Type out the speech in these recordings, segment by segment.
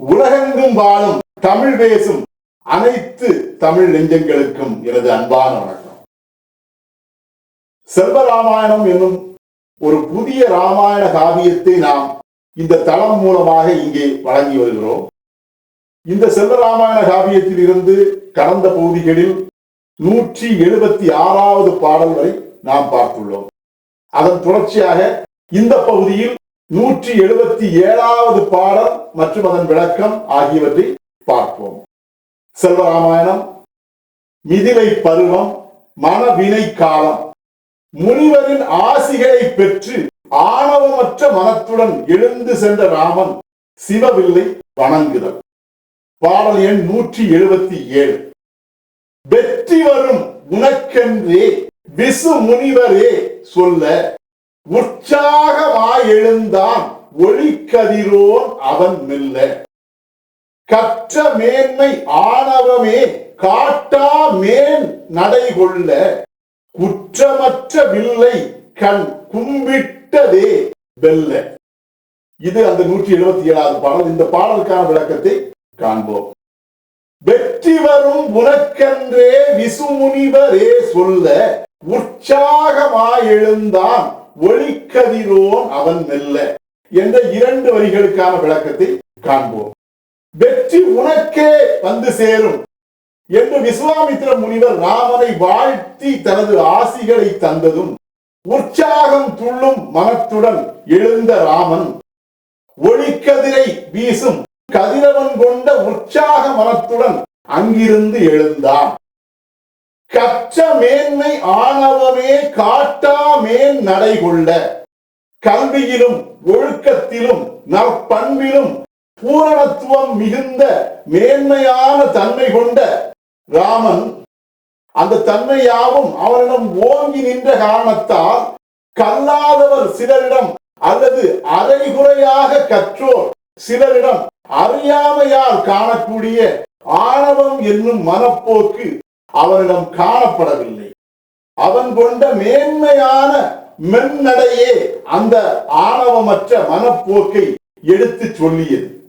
உலகெங்கும் வாழும் தமிழ் பேசும் அனைத்து தமிழ் நெஞ்சங்களுக்கும் எனது அன்பான வணக்கம். செல்வராமாயணம் என்னும் ஒரு புதிய ராமாயண காவியத்தை நாம் இந்த தளம் மூலமாக இங்கே வழங்கி வருகிறோம். இந்த செல்வராமாயண காவியத்தில் இருந்து கடந்த பகுதிகளில் நூற்றி எழுபத்தி ஆறாவது பாடல் வரை நாம் பார்த்துள்ளோம். அதன் தொடர்ச்சியாக இந்த பகுதியில் நூற்றி எழுபத்தி ஏழாவது பாடல் மற்றும் அதன் விளக்கம் ஆகியவற்றை பார்ப்போம். செல்வராமாயணம் மிதிலை பருவம் மனவினை காலம். முனிவரின் ஆசிகளை பெற்று ஆணவமற்ற மனத்துடன் எழுந்து சென்ற ராமன் சிவவில்லை வணங்குதல். பாடல் எண் நூற்றி எழுபத்தி ஏழு. வெற்றி வரும் உனக்கென்றே விசு முனிவரே சொல்ல உற்சாகமாய் எழுந்தான் ஒளிக்கதிரோன் அவன் மெல்ல. கற்ற மேன்மை ஆணவமே காட்டா மேன் நடை கொள்ள குற்றமற்ற வில்லை கண் கும்பிட்டதே வெல்ல. இது அந்த நூற்றி எழுபத்தி ஏழாவது பாடல். இந்த பாடலுக்கான விளக்கத்தை காண்போம். வெற்றி வரும் உனக்கென்றே விசுமுனிவரே சொல்ல உற்சாகமாய் எழுந்தான் ஒளிக்கதிரோன் அவன் மெல்ல என்ற இரண்டு வரிகளுக்கான விளக்கத்தை காண்போம். வெற்றி உனக்கே வந்து சேரும் என்று விஸ்வாமித்திர முனிவர் ராமனை வாழ்த்தி தனது ஆசிகளை தந்ததும் உற்சாகம் துள்ளும் மனத்துடன் எழுந்த ராமன் ஒளிக்கதிரை வீசும் கதிரவன் கொண்ட உற்சாக மனத்துடன் அங்கிருந்து எழுந்தான். கற்ற மேன்மை ஆணவமே காட்டா மேன் நடை கொள்ள கல்வியிலும் ஒழுக்கத்திலும் நற்பண்பிலும் பூரணத்துவம் மிகுந்த மேன்மையான தன்மை கொண்ட ராமன் அந்த தன்மையாவும் அவனிடம் ஓங்கி நின்ற காரணத்தால் கல்லாதவர் சிலரிடம் அல்லது அரைகுறையாக கற்றோர் சிலரிடம் அறியாமையால் காணக்கூடிய ஆணவம் என்னும் மனப்போக்கு அவனிடம் காணப்படவில்லை. அவன் கொண்ட மேன்மையான மென்னடையே அந்த ஆணவமற்ற மனப்போக்கை எடுத்து சொல்லியது.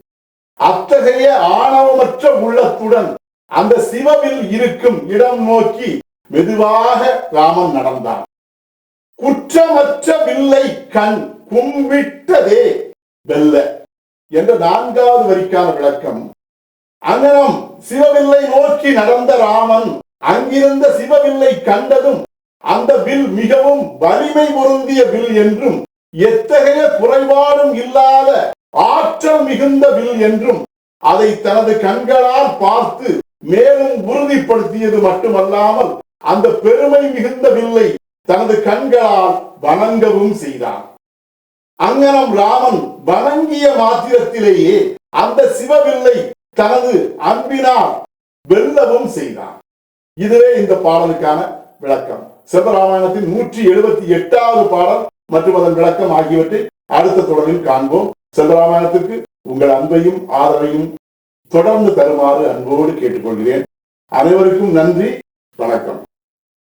அத்தகைய ஆணவமற்ற உள்ளத்துடன் அந்த சிவவில் இருக்கும் இடம் நோக்கி மெதுவாக ராமன் நடந்தான். குற்றமற்ற வில்லை கண் கும்பிட்டதே வெல்ல என்ற நான்காவது வரிக்கான விளக்கம். அங்கனம் சிவவில்லை நோக்கி நடந்த ராமன் அங்கிருந்த சிவவில்லை கண்டதும் அந்த வில் மிகவும் வலிமை பொருந்திய வில் என்றும் எத்தகைய குறைபாடும் இல்லாத ஆற்றல் மிகுந்த வில் என்றும் அதை தனது கண்களால் பார்த்து மேலும் உறுதிப்படுத்தியது மட்டுமல்லாமல் அந்த பெருமை மிகுந்த வில்லை தனது கண்களால் வணங்கவும் செய்தான். அங்கனம் ராமன் வணங்கிய மாத்திரத்திலேயே அந்த சிவவில்லை தனது அன்பினால் வெல்லவும் செய்தான். இதுவே இந்த பாடலுக்கான விளக்கம். சிவராமாயணத்தின் நூற்றி எழுபத்தி எட்டாவது பாடல் மற்றும் அதன் விளக்கம் ஆகியவற்றை அடுத்த தொடரில் காண்போம். செல்வராமாயணத்திற்கு உங்கள் அன்பையும் ஆதரவையும் தொடர்ந்து தருமாறு அன்போடு கேட்டுக்கொள்கிறேன். அனைவருக்கும் நன்றி. வணக்கம்.